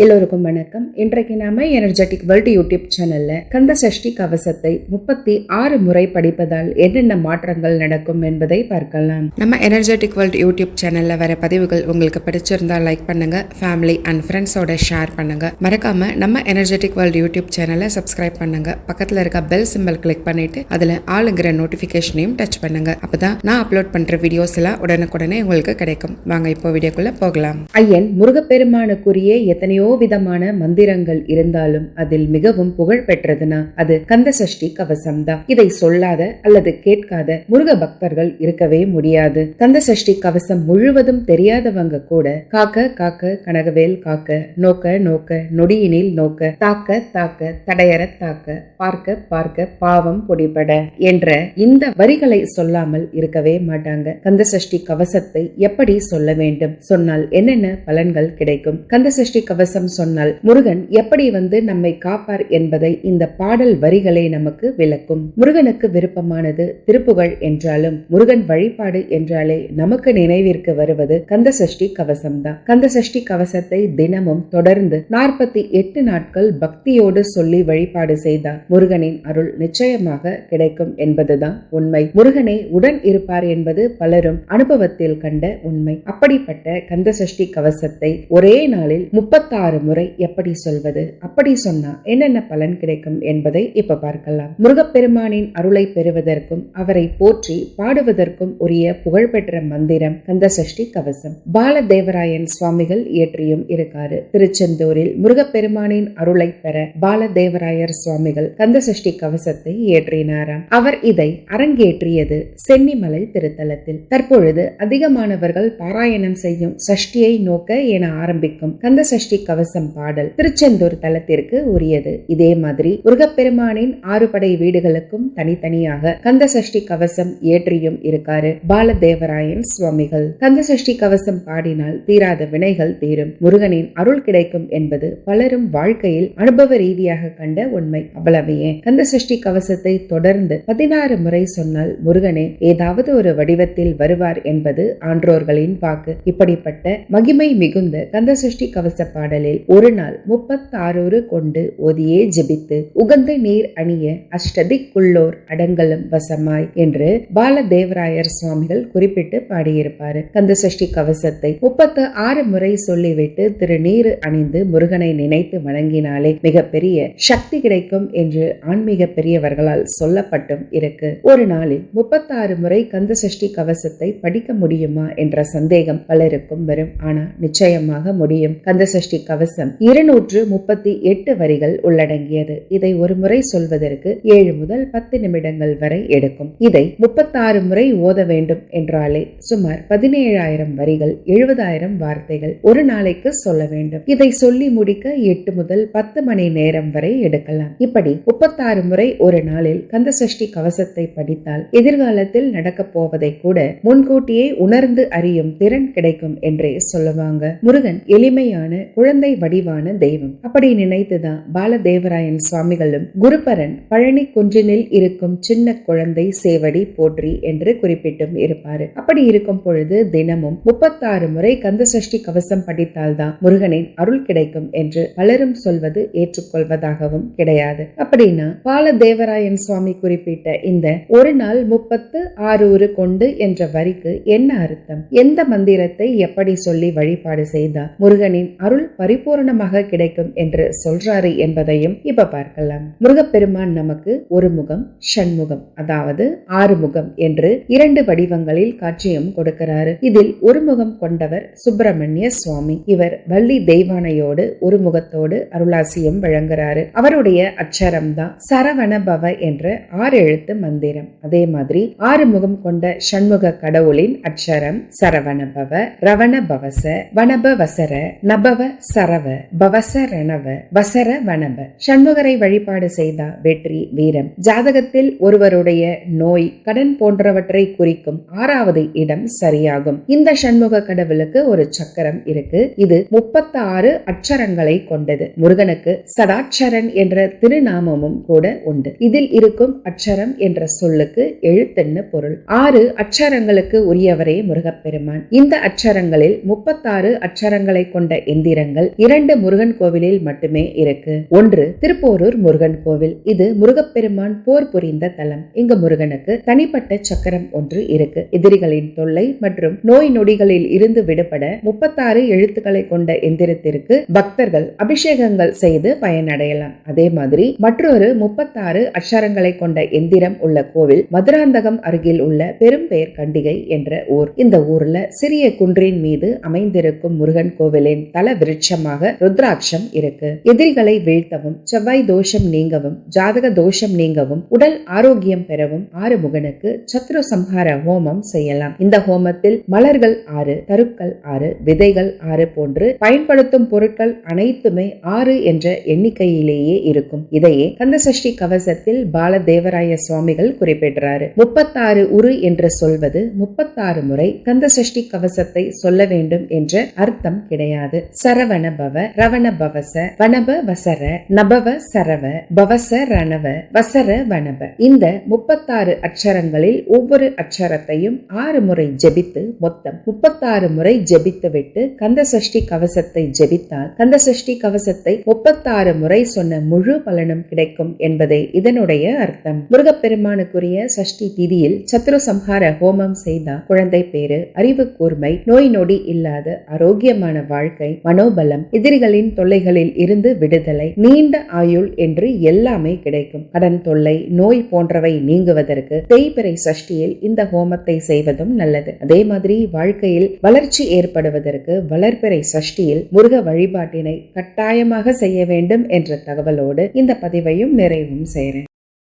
எல்லோருக்கும் வணக்கம். இன்றைக்கு நாம எனர்ஜெட்டிக் வேர்ல்டு யூடியூப் சேனல்ல கந்த சஷ்டி கவசத்தை முப்பத்தி ஆறு முறை படிப்பதால் என்னென்ன மாற்றங்கள் நடக்கும் என்பதை பார்க்கலாம். நம்ம எனர்ஜெட்டிக் வேர்ல்டு யூடியூப் சேனல்ல வர பதிவுகள் உங்களுக்கு பிடிச்சிருந்தா லைக் பண்ணுங்க ஃபேமிலி அண்ட் ஃப்ரெண்ட்ஸோட ஷேர் பண்ணுங்க. மறக்காம நம்ம எனர்ஜெட்டிக் வேர்ல்டு யூடியூப் சேனலை சப்ஸ்கிரைப் பண்ணுங்க. பக்கத்துல இருக்க பெல் சிம்பல் கிளிக் பண்ணிட்டு அதுல ஆளுங்கிற நோட்டிபிகேஷனையும் டச் பண்ணுங்க. அப்பதான் நான் அப்லோட் பண்ற வீடியோஸ் எல்லாம் உடனுக்குடனே உங்களுக்கு கிடைக்கும். வாங்க இப்போ வீடியோக்குள்ள போகலாம். ஐயன் முருகப்பெருமானுக்குரிய எத்தனையோ விதமான மந்திரங்கள் இருந்தாலும் அதில் மிகவும் புகழ் பெற்றதுனா அது கந்த சஷ்டி கவசம் தான் இதை சொல்லாத அல்லது கேட்காத முருக பக்தர்கள் இருக்கவே முடியாது. கந்த சஷ்டி கவசம் முழுவதும் தெரியாதவங்க கூட காக்க காக்க கனகவேல் காக்க நோக்க நோக்க நொடியினில் நோக்க தாக்க தாக்க தடையற தாக்க பார்க்க பார்க்க பாவம் பொடிபட என்ற இந்த வரிகளை சொல்லாமல் இருக்கவே மாட்டாங்க. கந்த சஷ்டி கவசத்தை எப்படி சொல்ல வேண்டும்? சொன்னால் என்னென்ன பலன்கள் கிடைக்கும்? கந்த சஷ்டி கவசம் சொன்னால் முருகன் எப்படி வந்து நம்மை காப்பார் என்பதை இந்த பாடல் வரிகளே நமக்கு விளக்கும். முருகனுக்கு விருப்பமானது திருப்புகழ் என்றாலும் முருகன் வழிபாடு என்றாலே நமக்கு நினைவிற்கு வருவது கந்த சஷ்டி கவசம் தான் கந்த சஷ்டி கவசத்தை தினமும் தொடர்ந்து நாற்பத்தி எட்டு நாட்கள் பக்தியோடு சொல்லி வழிபாடு செய்தால் முருகனின் அருள் நிச்சயமாக கிடைக்கும் என்பதுதான் உண்மை. முருகனே உடன் இருப்பார் என்பது பலரும் அனுபவத்தில் கண்ட உண்மை. அப்படிப்பட்ட கந்த சஷ்டி கவசத்தை ஒரே நாளில் முப்பத்தாறு முறை எப்படி சொல்வது? அப்படி சொன்னா என்னென்ன பலன் கிடைக்கும் என்பதை இப்ப பார்க்கலாம். முருகப்பெருமானின் அருளை பெறுவதற்கும் அவரை போற்றி பாடுவதற்கும் உரிய புகழ்பெற்ற மந்திரம் கந்த சஷ்டி கவசம். பாலதேவராயன் சுவாமிகள் இயற்றியும் இருக்காரு. திருச்செந்தூரில் முருகப்பெருமானின் அருளை பெற பாலதேவராயர் சுவாமிகள் கந்த சஷ்டி கவசத்தை இயற்றினாராம். அவர் இதை அரங்கேற்றியது சென்னிமலை திருத்தலத்தில். தற்பொழுது அதிகமானவர்கள் பாராயணம் செய்யும் சஷ்டியை நோக்க என ஆரம்பிக்கும் கந்த சஷ்டி கவசம் பாடல் திருச்செந்தூர் தலத்திற்கு உரியது. இதே மாதிரி முருகப்பெருமானின் ஆறு படை வீடுகளுக்கும் தனித்தனியாக கந்த சஷ்டி கவசம் ஏற்றியும் இருக்காரு பாலதேவராயன் சுவாமிகள். கந்த சஷ்டி கவசம் பாடினால் தீராத வினைகள் தீரும். முருகனின் அருள் கிடைக்கும் என்பது பலரும் வாழ்க்கையில் அனுபவ ரீதியாக கண்ட உண்மை அவ்வளவையே. கந்த சஷ்டி கவசத்தை தொடர்ந்து பதினாறு முறை சொன்னால் முருகனே ஏதாவது ஒரு வடிவத்தில் வருவார் என்பது ஆன்றோர்களின் வாக்கு. இப்படிப்பட்ட மகிமை மிகுந்த கந்த சஷ்டி கவச நாட்களில் ஒரு நாள் முப்பத்தாறொரு கொண்டு ஒதியே ஜெபித்து உகந்த நீர் அணிய அஷ்டதிக்குள்ளோர் அடங்கலும் வசமாய் என்று பாலதேவராயர் சுவாமிகள் குறிப்பிட்டு பாடியிருப்பாரு. கந்த சஷ்டி கவசத்தை முப்பத்து ஆறு முறை சொல்லிவிட்டு திரு நீர் அணிந்து முருகனை நினைத்து வணங்கினாலே மிகப்பெரிய சக்தி கிடைக்கும் என்று ஆன்மீக பெரியவர்களால் சொல்லப்பட்டும் இருக்கு. ஒரு நாளில் முப்பத்தாறு முறை கந்த சஷ்டி கவசத்தை படிக்க முடியுமா என்ற சந்தேகம் பலருக்கும் வரும். ஆனா நிச்சயமாக முடியும். கந்த சஷ்டி கவசம் இருநூற்று முப்பத்தி எட்டு வரிகள் உள்ளடங்கியது. இதை ஒரு முறை சொல்வதற்கு ஏழு முதல் பத்து நிமிடங்கள் வரை எடுக்கும். இதை முப்பத்தாறு முறை ஓத வேண்டும் என்றாலே சுமார் பதினேழாயிரம் வரிகள் எழுபதாயிரம் வார்த்தைகள் ஒரு நாளைக்கு சொல்ல வேண்டும். இதை சொல்லி முடிக்க எட்டு முதல் பத்து மணி நேரம் வரை எடுக்கலாம். இப்படி முப்பத்தாறு முறை ஒரு நாளில் கந்த சஷ்டி கவசத்தை படித்தால் எதிர்காலத்தில் நடக்கப் போவதை கூட முன்கூட்டியே உணர்ந்து அறியும் திறன் கிடைக்கும் என்றே சொல்லுவாங்க. முருகன் எளிமையான குழந்தை குழந்தை வடிவான தெய்வம். அப்படி நினைத்துதான் பாலதேவராயன் சுவாமிகளும் குருபரன் பழனி குன்றினில் இருக்கும் சின்ன குழந்தை சேவடி போற்றி என்று குறிப்பிட்டும் இருப்பாரு. அப்படி இருக்கும் பொழுது தினமும் முப்பத்தாறு முறை கந்த சஷ்டி கவசம் படித்தால்தான் முருகனின் அருள் கிடைக்கும் என்று பலரும் சொல்வது ஏற்றுக்கொள்வதாகவும் கிடையாது. அப்படின்னா பாலதேவராயன் சுவாமி குறிப்பிட்ட இந்த ஒரு நாள் முப்பத்து ஆறு கொண்டு என்ற வரிக்கு என்ன அர்த்தம்? எந்த மந்திரத்தை எப்படி சொல்லி வழிபாடு செய்தா முருகனின் அருள் பரிபூரணமாக கிடைக்கும் என்று சொல்றாரு என்பதையும் இப்ப பார்க்கலாம். முருகப்பெருமான் நமக்கு ஒரு முகம் ஷண்முகம் அதாவது ஆறு முகம் என்று இரண்டு வடிவங்களில் காட்சியும் கொடுக்கிறாரு. இதில் ஒரு முகம் கொண்டவர் சுப்பிரமணிய சுவாமி. இவர் வள்ளி தெய்வானையோடு ஒரு முகத்தோடு அருளாசியும் வழங்குறாரு. அவருடைய அச்சரம் தான் சரவண பவ என்ற ஆறு எழுத்து மந்திரம். அதே மாதிரி ஆறு முகம் கொண்ட சண்முக கடவுளின் அட்சரம் சரவண பவ ரவண பவச வனப வசர நபவ சரவ பவச ரணவ வசர வனவ சண்முகரை வழிபாடு செய்தா வெற்றி வீரம். ஜாதகத்தில் ஒருவருடைய நோய் கடன் போன்றவற்றை குறிக்கும் ஆறாவது இடம் சரியாகும். இந்த சண்முக கடவுளுக்கு ஒரு சக்கரம் இருக்கு. இது முப்பத்தி ஆறு அட்சரங்களை கொண்டது. முருகனுக்கு சதாட்சரன் என்ற திருநாமமும் கூட உண்டு. இதில் இருக்கும் அட்சரம் என்ற சொல்லுக்கு எழுத்துன்னு பொருள். ஆறு அட்சரங்களுக்கு உரியவரே முருகப்பெருமான். இந்த அட்சரங்களில் முப்பத்தாறு அட்சரங்களை கொண்ட எந்திரங்கள் கோவில்கள் இரண்டு முருகன் கோவிலில் மட்டுமே இருக்கு. ஒன்று திருப்போரூர் முருகன் கோவில். இது முருகப்பெருமான் போர் புரிந்த தலம். இங்கு முருகனுக்கு தனிப்பட்ட சக்கரம் ஒன்று இருக்கு. எதிரிகளின் தொல்லை மற்றும் நோய் நொடிகளில் இருந்து விடுபட முப்பத்தாறு எழுத்துக்களை கொண்ட எந்திரத்திற்கு பக்தர்கள் அபிஷேகங்கள் செய்து பயனடையலாம். அதே மாதிரி மற்றொரு முப்பத்தாறு அக்ஷரங்களை கொண்ட எந்திரம் உள்ள கோவில் மதுராந்தகம் அருகில் உள்ள பெரும்பெயர் கண்டிகை என்ற ஊர். இந்த ஊர்ல சிறிய குன்றின் மீது அமைந்திருக்கும் முருகன் கோவிலின் தல விருட்சம் விருட்சமாக ருத்ராட்சம் இருக்கு. எதிரிகளை வீழ்த்தவும் செவ்வாய் தோஷம் நீங்கவும் ஜாதக தோஷம் நீங்கவும் உடல் ஆரோக்கியம் பெறவும் ஆறு முகனுக்கு சத்ரு சம்ஹார ஹோமம் செய்யலாம். இந்த ஹோமத்தில் மலர்கள் ஆறு தருக்கள் ஆறு விதைகள் ஆறு போன்று பயன்படுத்தும் பொருட்கள் அனைத்துமே ஆறு என்ற எண்ணிக்கையிலேயே இருக்கும். இதையே கந்தசஷ்டி கவசத்தில் பாலதேவராய சுவாமிகள் குறிப்பிடுறாரு. முப்பத்தாறு உரு என்று சொல்வது முப்பத்தாறு முறை கந்தசஷ்டி கவசத்தை சொல்ல வேண்டும் என்ற அர்த்தம் கிடையாது. சரவண பவ ரவண பவச வனப வசர நபவ சரவ பவச ரணவ வசர வனப. இந்த முப்பத்தாறு அக்ஷரங்களில் ஒவ்வொரு அக்ஷரத்தையும் ஆறு முறை ஜெபித்து மொத்தம் முப்பத்தாறு முறை ஜெபித்துவிட்டு கந்தசஷ்டி கவசத்தை ஜெபித்தால் கந்தசஷ்டி கவசத்தை முப்பத்தாறு முறை சொன்ன முழு பலனும் கிடைக்கும் என்பதே இதனுடைய அர்த்தம். முருகப்பெருமானுக்குரிய சஷ்டி திதியில் சத்ரு சம்ஹார ஹோமம் செய்தால் குழந்தை பேரு அறிவு கூர்மை நோய் நொடி இல்லாத ஆரோக்கியமான வாழ்க்கை மனோபலம் எதிரிகளின் தொல்லைகளில் இருந்து விடுதலை நீண்ட ஆயுள் என்று எல்லாமே கிடைக்கும். கடன் தொல்லை நோய் போன்றவை நீங்குவதற்கு தேய்பிறை சஷ்டியில் இந்த ஹோமத்தை செய்வதும் நல்லது. அதே மாதிரி வாழ்க்கையில் வளர்ச்சி ஏற்படுவதற்கு வளர்பிறை சஷ்டியில் முருக வழிபாட்டினை கட்டாயமாக செய்ய வேண்டும் என்ற தகவலோடு இந்த பதிவையும் நிறைவும் செய்கிறேன்.